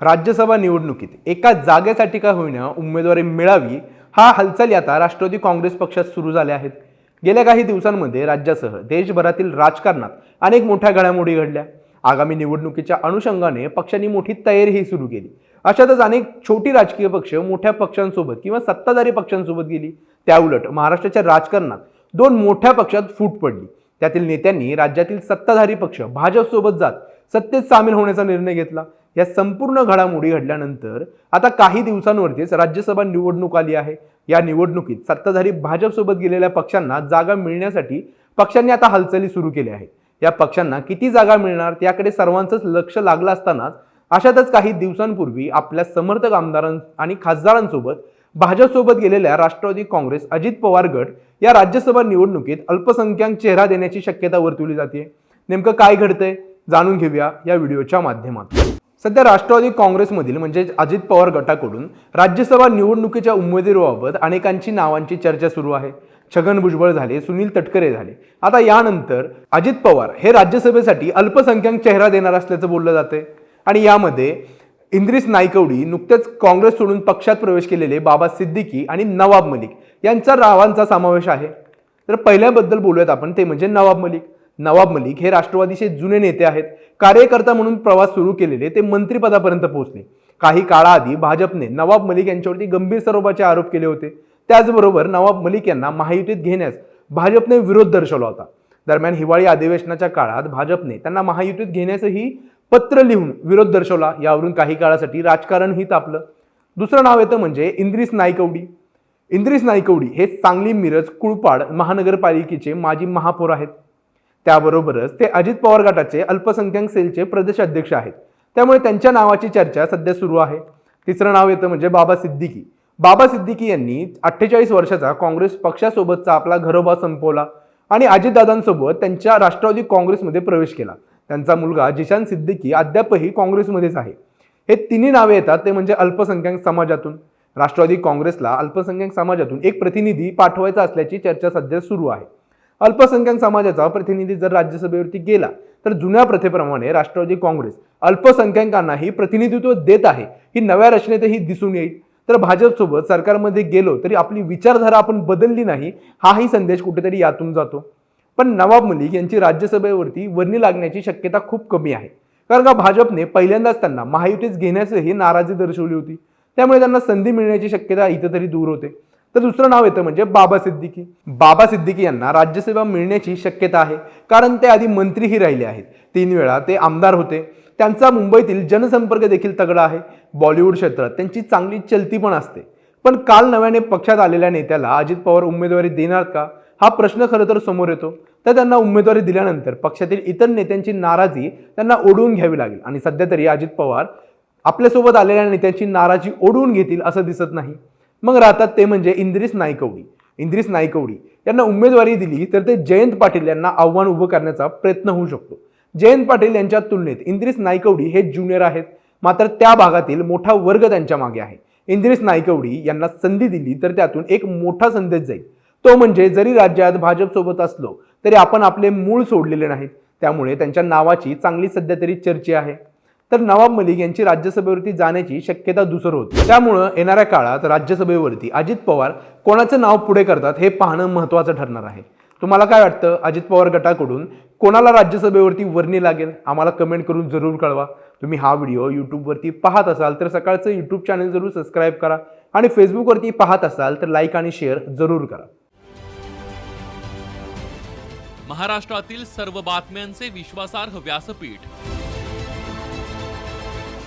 राज्यसभा निवडणुकीत एका जागेसाठी का होईना उमेदवारी मिळावी हा हालचाली आता राष्ट्रवादी काँग्रेस पक्षात सुरू झाल्या आहेत. गेल्या काही दिवसांमध्ये राज्यासह देशभरातील राजकारणात अनेक मोठ्या घडामोडी घडल्या. आगामी निवडणुकीच्या अनुषंगाने पक्षांनी मोठी तयारीही सुरू केली. अशातच अनेक छोटी राजकीय पक्ष मोठ्या पक्षांसोबत किंवा सत्ताधारी पक्षांसोबत गेली. त्याउलट महाराष्ट्राच्या राजकारणात दोन मोठ्या पक्षात फूट पडली. त्यातील नेत्यांनी राज्यातील सत्ताधारी पक्ष भाजपसोबत जात सत्तेत सामील होण्याचा निर्णय घेतला. या संपूर्ण घडामोडी घडल्यानंतर आता काही दिवसांवरतीच राज्यसभा निवडणूक आली आहे. या निवडणुकीत सत्ताधारी भाजपसोबत गेलेल्या पक्षांना जागा मिळण्यासाठी पक्षांनी आता हालचाली सुरू केल्या आहेत. या पक्षांना किती जागा मिळणार त्याकडे सर्वांचंच लक्ष लागलं असतानाच अशातच काही दिवसांपूर्वी आपल्या समर्थक आमदारां आणि खासदारांसोबत भाजपसोबत गेलेल्या राष्ट्रवादी काँग्रेस अजित पवार गट या राज्यसभा निवडणुकीत अल्पसंख्याक चेहरा देण्याची शक्यता वर्तवली जाते. नेमकं काय घडतंय जाणून घेऊया या व्हिडिओच्या माध्यमातून. सध्या राष्ट्रवादी काँग्रेसमधील म्हणजे अजित पवार गटाकडून राज्यसभा निवडणुकीच्या उमेदवारीबाबत अनेकांची नावांची चर्चा सुरू आहे. छगन भुजबळ झाले सुनील तटकरे झाले. आता यानंतर अजित पवार हे राज्यसभेसाठी अल्पसंख्याक चेहरा देणार असल्याचं बोललं जातंय. आणि यामध्ये इंद्रिस नायकवडी नुकतेच काँग्रेस सोडून पक्षात प्रवेश केलेले बाबा सिद्दीकी आणि नवाब मलिक यांच्या नावांचा समावेश आहे. तर पहिल्याबद्दल बोलूयात आपण ते म्हणजे नवाब मलिक. नवाब मलिक हे राष्ट्रवादीचे जुने नेते आहेत. कार्यकर्ता म्हणून प्रवास सुरू केलेले ते मंत्रिपदापर्यंत पोहोचले. काही काळाआधी भाजपने नवाब मलिक यांच्यावरती गंभीर स्वरूपाचे आरोप केले होते. त्याचबरोबर नवाब मलिक यांना महायुतीत घेण्यास भाजपने विरोध दर्शवला होता. दरम्यान हिवाळी अधिवेशनाच्या काळात भाजपने त्यांना महायुतीत घेण्यासही पत्र लिहून विरोध दर्शवला. यावरून काही काळासाठी राजकारणही तापलं. दुसरं नाव येतं म्हणजे इंद्रिस नायकवडी इंद्रिस नायकवडी हे सांगली मिरज कुळपाड महानगरपालिकेचे माजी महापौर आहेत. त्याबरोबरच ते अजित पवार गटाचे अल्पसंख्याक सेलचे प्रदेश अध्यक्ष आहेत. त्यामुळे त्यांच्या नावाची चर्चा सध्या सुरू आहे. तिसरं नाव येतं म्हणजे बाबा सिद्दीकी. बाबा सिद्दीकी यांनी अठ्ठेचाळीस वर्षाचा काँग्रेस पक्षासोबतचा आपला घरोबा संपवला आणि अजितदादांसोबत त्यांच्या राष्ट्रवादी काँग्रेसमध्ये प्रवेश केला. त्यांचा मुलगा जिशान सिद्दीकी अद्यापही काँग्रेसमध्येच आहे. हे तिन्ही नावे येतात ते म्हणजे अल्पसंख्याक समाजातून. राष्ट्रवादी काँग्रेसला अल्पसंख्याक समाजातून एक प्रतिनिधी पाठवायचा असल्याची चर्चा सध्या सुरू आहे. अल्पसंख्याक समाजाचा प्रतिनिधी जर राज्यसभेवरती गेला तर जुन्या प्रथेप्रमाणे राष्ट्रवादी काँग्रेस अल्पसंख्याकांनाही प्रतिनिधित्व देत आहे. ही नव्या रचनेतही दिसून येईल. तर भाजपसोबत सरकारमध्ये गेलो तरी आपली विचारधारा आपण बदलली नाही हाही संदेश कुठेतरी यातून जातो. पण नवाब मलिक यांची राज्यसभेवरती वर्णी लागण्याची शक्यता खूप कमी आहे. कारण का भाजपने पहिल्यांदाच त्यांना महायुतीच घेण्याचंही नाराजी दर्शवली होती. त्यामुळे त्यांना संधी मिळण्याची शक्यता इथं तरी दूर होते. तर दुसरं नाव येतं म्हणजे बाबा सिद्दीकी. बाबा सिद्दीकी यांना राज्यसेवा मिळण्याची शक्यता आहे कारण ते आधी मंत्रीही राहिले आहेत. तीन वेळा ते आमदार होते. त्यांचा मुंबईतील जनसंपर्क देखील तगडा आहे. बॉलिवूड क्षेत्रात त्यांची चांगली चलती पण असते. पण काल नव्याने पक्षात आलेल्या नेत्याला अजित पवार उमेदवारी देणार का? हा प्रश्न खरं तर समोर येतो. तर त्यांना उमेदवारी दिल्यानंतर पक्षातील इतर नेत्यांची नाराजी त्यांना ओढवून घ्यावी लागेल. आणि सध्या तरी अजित पवार आपल्यासोबत आलेल्या नेत्यांची नाराजी ओढवून घेतील असं दिसत नाही. मग राहतात ते म्हणजे इंद्रिस नायकवडी इंद्रिस नायकवडी यांना उमेदवारी दिली तर ते जयंत पाटील यांना आव्हान उभं करण्याचा प्रयत्न होऊ शकतो. जयंत पाटील यांच्या तुलनेत इंद्रिस नायकवडी हे ज्युनियर आहेत. मात्र त्या भागातील मोठा वर्ग त्यांच्या मागे आहे. इंद्रिस नायकवडी यांना संधी दिली तर त्यातून एक मोठा संदेश जाईल. तो म्हणजे जरी राज्यात भाजपसोबत असलो तरी आपण आपले मूळ सोडलेले नाहीत. त्यामुळे त्यांच्या नावाची चांगली सध्या तरी चर्चा आहे. तर नवाब मलिक यांची राज्यसभेवरती जाण्याची शक्यता दुसर होती. त्यामुळं येणाऱ्या काळात राज्यसभेवरती अजित पवार कोणाचं नाव पुढे करतात हे पाहणं महत्त्वाचं ठरणार आहे. तुम्हाला काय वाटतं? अजित पवार गटाकडून कोणाला राज्यसभेवरती वर्णी लागेल? आम्हाला कमेंट करून जरूर कळवा. तुम्ही हा व्हिडिओ यूट्यूबवरती पाहत असाल तर सकाळचं यूट्यूब चॅनल जरूर सबस्क्राईब करा आणि फेसबुकवरती पाहत असाल तर लाईक आणि शेअर जरूर करा. महाराष्ट्रातील सर्व बातम्यांचे विश्वासार्ह व्यासपीठ